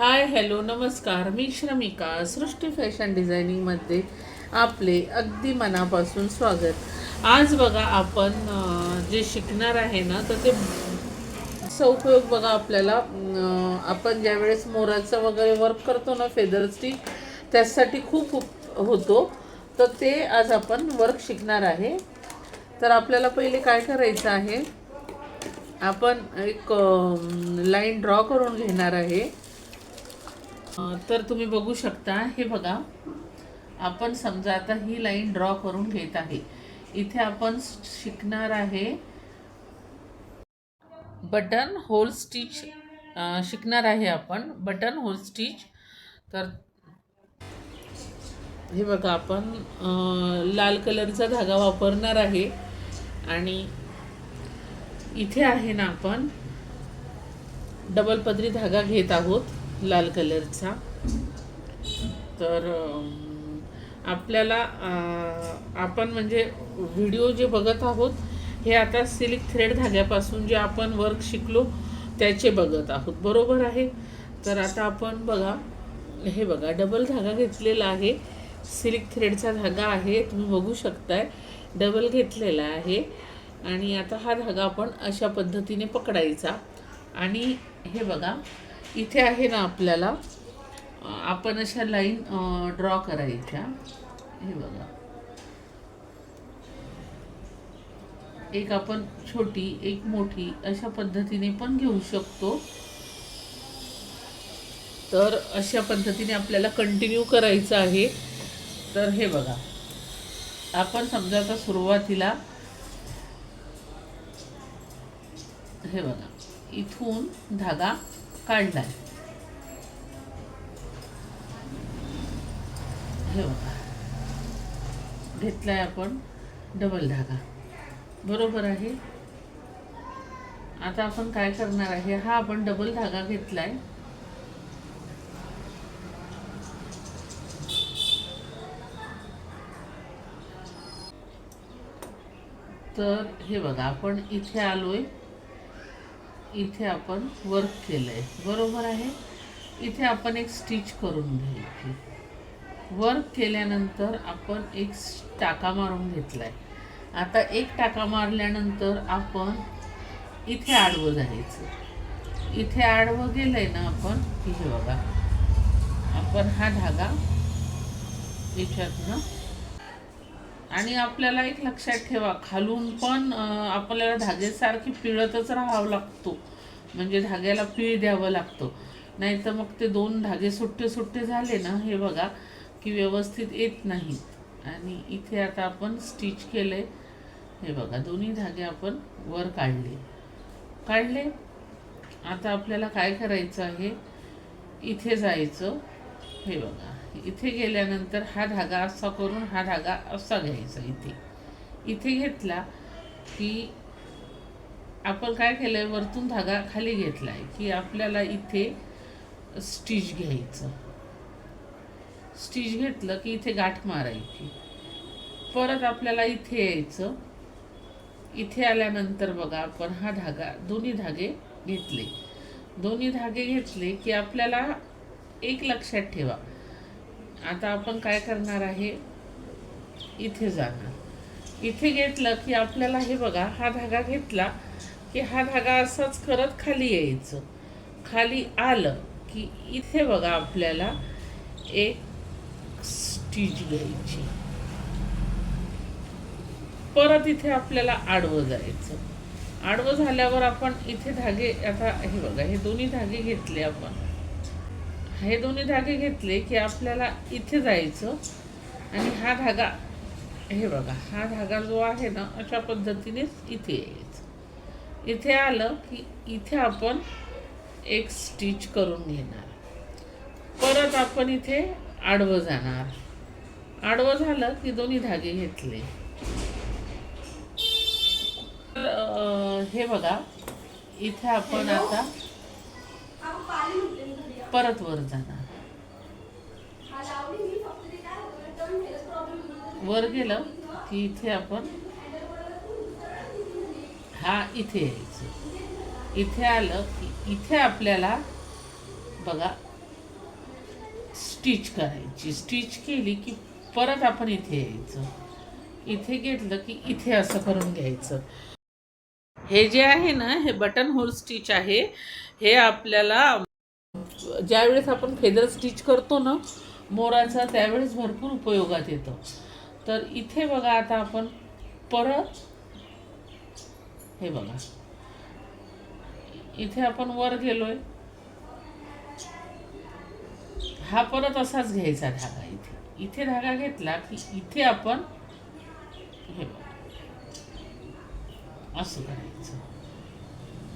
Hi hello नमस्कार. मी श्रमिका. सृष्टी fashion डिझायनिंगमध्ये आपले अगदी मनापासून स्वागत. आज बघा आपण जे शिकणार आहे ना तर ते उपयोग बघा आपल्याला आपण ज्यावेळेस मोराचं वगैरे वर्क करतो ना फेदर स्टिक त्यासाठी खूप उप होतो. तर ते आज आपण वर्क शिकणार आहे. तर आपल्याला पहिले काय करायचं आहे? आपण एक लाईन ड्रॉ करून घेणार आहे. तर तुम्ही बघू शकता हे बघा. आपण समजा आता ही लाईन ड्रॉ करून घेत आहे. इथे आपण शिकणार आहे बटन होल स्टिच शिकणार आहे आपण. Button hole stitch. तर हे बघा आपण लाल कलरचा धागा वापरणार आहे. आणि इथे आहे ना आपण डबल पदरी धागा घेत आहोत. लाल कलरचा. तर आपल्याला आपण म्हणजे व्हिडिओ जे बघत आहोत हे आता सिलिक थ्रेड धाग्यापासून जे आपण वर्क शिकलो त्याचे बघत आहोत. बरोबर आहे? तर आता आपण बघा हे बघा डबल धागा घेतलेला आहे. सिलिक थ्रेडचा धागा आहे तुम्ही बघू शकताय. डबल घेतलेला आहे. आणि आता हा धागा आपण अशा पद्धतीने पकडायचा. आणि हे बघा इथे आहे ना आपल्याला. आपण अशा लाईन ड्रॉ करायच्या हे बघा. एक आपण छोटी एक मोठी अशा पद्धतीने पण घेऊ शकतो. तर अशा पद्धतीने आपल्याला कंटिन्यू करायचं आहे. तर हे बघा. आपण समजा आता सुरुवातीला हे बघा. इथून धागा काढलाय हे बघा. घेतलाय आपण डबल धागा. बरोबर आहे? आता आपण काय करणार आहे? हा आपण डबल धागा घेतलाय. तर हे बघा आपण इथे आलोय. इथे आपण वर्क केलं आहे बरोबर आहे? इथे आपण एक स्टिच करून घ्यायची. वर्क केल्यानंतर आपण एक टाका मारून घेतला आहे आता एक टाका मारल्यानंतर आपण इथे आडवं जायचं इथे आडवं गेलं आहे ना आपण इथे बघा. आपण हा धागा याच्यातनं आणि आपल्याला एक लक्षात ठेवा खालून पण आपल्याला धागेसारखी पिळतच राहावं लागतो. म्हणजे धाग्याला पीळ द्यावं लागतो. नाही तर मग ते दोन धागे सुट्टे सुट्टे झाले ना हे बघा की व्यवस्थित येत नाहीत. आणि इथे आता आपण स्टिच केलंय. हे बघा दोन्ही धागे आपण वर काढले. काढले. आता आपल्याला काय करायचं आहे? इथे जायचं. हे बघा. इथे गेल्यानंतर हा धागा असा करून हा धागा असा घ्यायचा इथे. इथे घेतला की आपण काय केलंय? वरतून धागा खाली घेतलाय की आपल्याला इथे स्टिच घ्यायचं. स्टिच घेतलं की इथे गाठ मारायची. परत आपल्याला इथे यायचं. इथे आल्यानंतर बघा आपण हा धागा दोन्ही धागे घेतले. दोन्ही धागे घेतले की आपल्याला एक लक्षात ठेवा. आता आपण काय करणार आहे? इथे जाणार. इथे घेतलं की आपल्याला हे बघा हा धागा घेतला की हा धागा असाच करत खाली यायचं. खाली आलं की इथे बघा आपल्याला एक स्टिच घ्यायची. परत इथे आपल्याला आडवं जायचं. आडवं झाल्यावर आपण इथे धागे आता हे बघा हे दोन्ही धागे घेतले आपण. हे दोन्ही धागे घेतले की आपल्याला इथे जायचं आणि हा धागा हे बघा हा धागा जो आहे ना अशा पद्धतीनेच इथे यायचं. इथे आलं की इथे आपण एक स्टिच करून घेणार. परत आपण इथे आडवं जाणार. आडवं झालं की दोन्ही धागे घेतले. तर हे बघा इथे आपण आता परत वर जाणार. वर गेलं की इथे आपण हा इथे यायचं. इथे आलं की इथे आपल्याला बघा स्टिच करायची. स्टिच केली की परत आपण इथे यायचं. इथे घेतलं की इथे असं करून घ्यायचं. हे जे आहे ना हे बटन होल स्टिच आहे. हे आपल्याला ज्यावेळेस आपण फेदर स्टिच करतो ना मोराचा त्यावेळेस भरपूर उपयोगात येतं. तर इथे बघा आता आपण परत हे बघा. इथे आपण वर गेलोय. हा परत असाच घ्यायचा धागा इथे. इथे धागा घेतला की इथे आपण हे बघा. असं करायचं.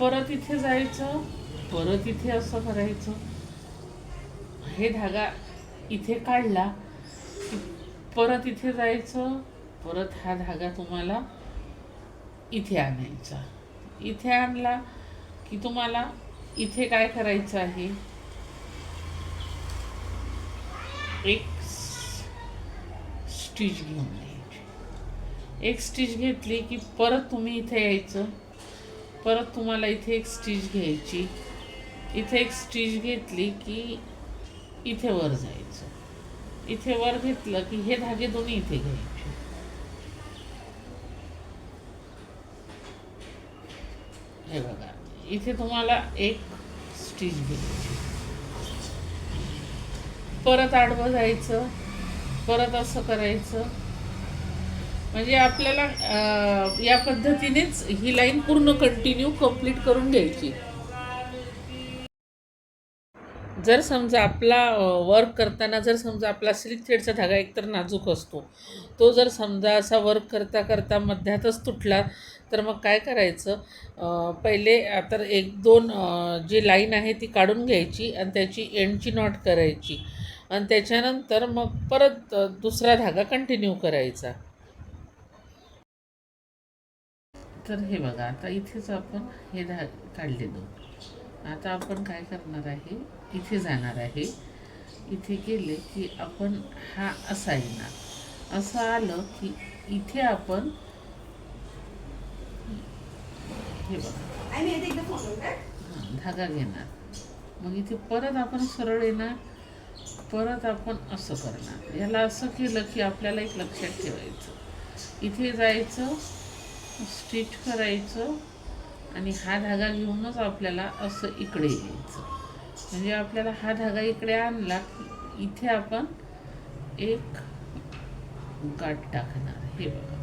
परत इथे जायचं परत इथे असं करायचं. हे धागा इथे काढला की परत इथे जायचं परत हा धागा तुम्हाला इथे आणायचा. इथे आणला की तुम्हाला इथे काय करायचं आहे? एक स्टिच घेऊन घ्यायची. एक स्टिच घेतली की परत तुम्ही इथे यायचं. परत तुम्हाला इथे एक स्टिच घ्यायची. इथे एक स्टिच घेतली की इथे वर जायचं. इथे वर घेतलं की हे धागे दोन्ही इथे घ्यायचे. हे बघा इथे तुम्हाला एक स्टिच घ्यायची. परत आडवं जायचं परत असं करायचं. म्हणजे आपल्याला या पद्धतीनेच ही लाईन पूर्ण कंटिन्यू कंप्लीट करून घ्यायची. जर समजा आपला वर्क करताना जर समजा आपला सिल्क थ्रेडचा धागा एकतर नाजूक असतो तो जर समजा असा वर्क करता करता मध्यातच तुटला तर मग काय करायचं? पहिले तर एक दोन जी लाईन आहे ती काढून घ्यायची आणि त्याची एंडची नॉट करायची. आणि त्याच्यानंतर मग परत दुसरा धागा कंटिन्यू करायचा. तर हे बघा आता इथेच आपण हे धा काढले दोन आता आपण काय करणार आहे? इथे जाणार आहे. इथे गेले की आपण हा असा येणार. असं आलं की इथे आपण हे बघा. हां, धागा घेणार. मग इथे परत आपण सरळ येणार. परत आपण असं करणार. याला असं केलं की आपल्याला एक लक्षात ठेवायचं. इथे जायचं स्टिच करायचं आणि हा धागा घेऊनच आपल्याला असं इकडे यायचं. म्हणजे आपल्याला हा धागा इकडे आणला की इथे आपण एक गाठ टाकणार. हे बघा.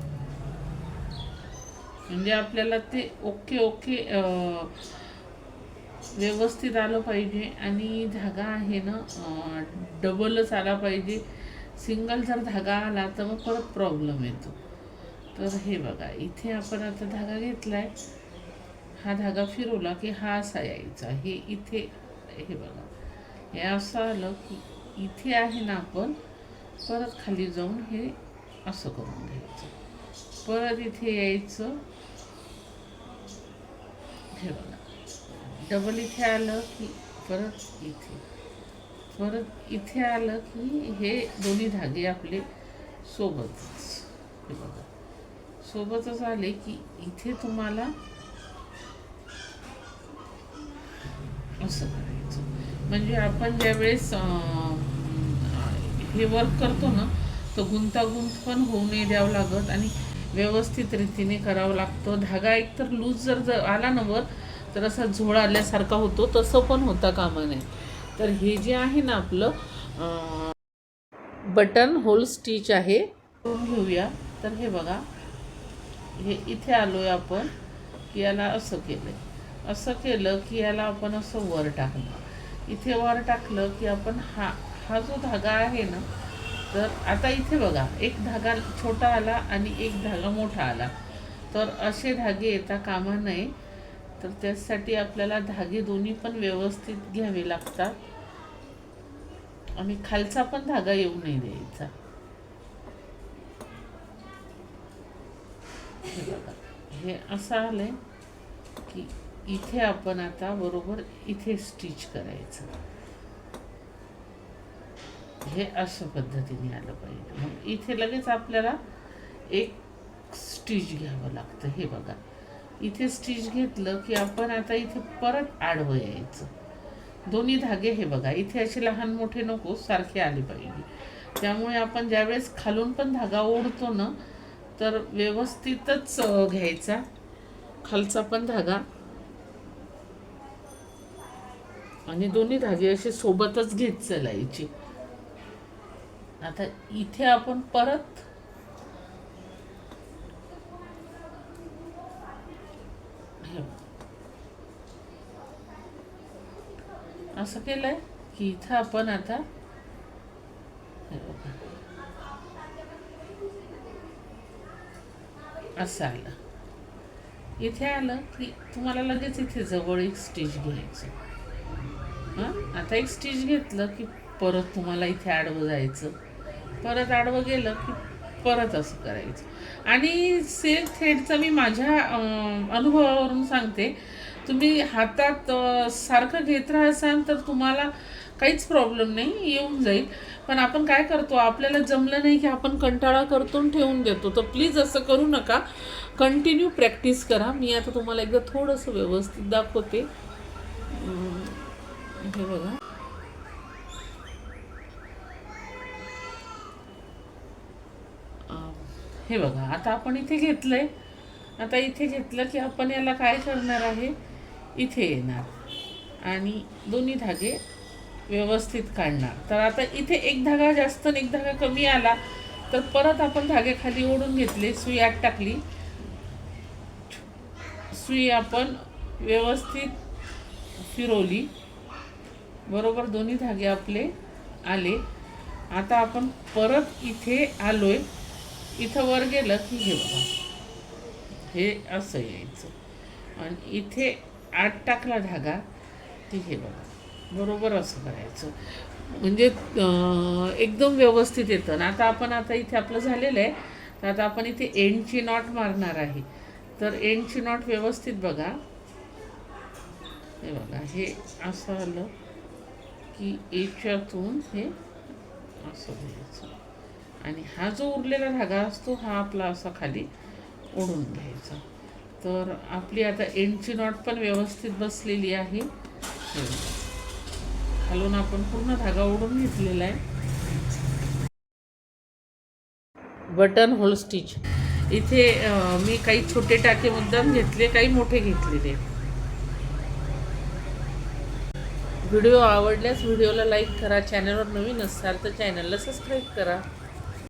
म्हणजे आपल्याला ते ओके ओके व्यवस्थित आलं पाहिजे आणि धागा आहे ना डबलच आला पाहिजे. सिंगल जर धागा आला तर मग परत प्रॉब्लेम येतो. तर हे बघा इथे आपण आता धागा घेतलाय. हा धागा फिरवला की हा असा यायचा. हे इथे हे बघा. हे असं आलं की इथे आहे ना आपण परत खाली जाऊन हे असं करून घ्यायचं. परत इथे यायचं. हे बघा. डबल इथे आलं की परत इथे. परत इथे आलं की हे दोन्ही धागे आपले सोबतच. हे बघा. सोबतच आले की इथे तुम्हाला असं करायचं. म्हणजे आपण ज्यावेळेस हे वर्क करतो ना तर गुंतागुंत पण होऊ नये द्यावं लागत आणि व्यवस्थित रीतीने करावं लागतं. धागा एकतर लूज जर जर आला ना वर तर असा झोळ आल्यासारखा होतो. तसं पण होता कामा नये. तर हे जे आहे ना आपलं बटन होल स्टिच आहे. करून घेऊया. तर हे बघा. हे इथे आलो आहे आपण की याला असं केलं आहे असं केलं की याला आपण असं वर टाकलं. इथे वर टाकलं की आपण हा हा जो धागा आहे ना तर आता इथे बघा एक धागा छोटा आला आणि एक धागा मोठा आला. तर असे धागे येता कामा नये. तर त्यासाठी आपल्याला धागे दोन्ही पण व्यवस्थित घ्यावे लागतात. आणि खालचा पण धागा येऊ नाही द्यायचा. हे असं आलंय की इथे आपण आता बरोबर इथे स्टिच करायचं. हे असं पद्धतीने आलं पाहिजे. मग इथे लगेच आपल्याला एक स्टिच घ्यावं लागतं. हे बघा. इथे स्टिच घेतलं की आपण आता इथे परत आडवं यायचं. दोन्ही धागे हे बघा. इथे असे लहान मोठे नको सारखे आले पाहिजे. त्यामुळे आपण ज्यावेळेस खालून पण धागा ओढतो ना तर व्यवस्थितच घ्यायचा. खालचा पण धागा आणि दोन्ही धागे असे सोबतच घेत चालायचे. आता इथे आपण परत असं केलंय की इथं आपण आता असं आलं. इथे आलं की तुम्हाला लगेच इथे जवळ एक स्टिच घ्यायचं. आता एक स्टिच घेतलं की परत तुम्हाला इथे आडवं जायचं. परत आडवं गेलं की परत असं करायचं. आणि सेल थ्रेडचा मी माझ्या अनुभवावरून सांगते. तुम्ही हातात सारखं घेत राहाल तर तुम्हाला काहीच प्रॉब्लेम नाही येऊन जाईल. पण आपण काय करतो आपल्याला जमलं नाही की आपण कंटाळा करतो ठेवून देतो. तर प्लीज असं करू नका. कंटिन्यू प्रॅक्टिस करा. मी आता तुम्हाला एकदा थोडंसं व्यवस्थित दाखवते. हे बघा हे बघा आता आपण इथे घेतलंय. आता इथे घेतलं की आपण याला काय करणार आहे? इथे येणार. आणि दोन्ही धागे व्यवस्थित काढणार. तर आता इथे एक धागा जास्त आणि एक धागा कमी आला तर परत आपण धागे खाली ओढून घेतले सुई आत टाकली. सुई आपण व्यवस्थित फिरवली. बरोबर दोन्ही धागे आपले आले. आता आपण परत इथे आलोय. इथं वर गेलं की हे बघा. हे असं यायचं. आणि इथे आत टाकला धागा की हे बघा. बरोबर असं करायचं. म्हणजे एकदम व्यवस्थित येतं. आणि आता आपण आता इथे आपलं झालेलं आहे. तर आता आपण इथे एंडची नॉट मारणार आहे. तर एंडची नॉट व्यवस्थित बघा. हे बघा हे असं आलं. की याच्यातून हे असं घ्यायचं. आणि हा जो उरलेला धागा असतो हा आपला असा खाली ओढून घ्यायचा. तर आपली आता एंडची नॉट पण व्यवस्थित बसलेली आहे. खालून आपण पूर्ण धागा ओढून घेतलेला आहे. Button hole stitch. इथे मी काही छोटे टाके मुद्दाम घेतले काही मोठे घेतलेले व्हिडिओ आवडल्यास व्हिडिओला लाईक करा चॅनलवर नवीन असाल तर चॅनलला सबस्क्राईब करा.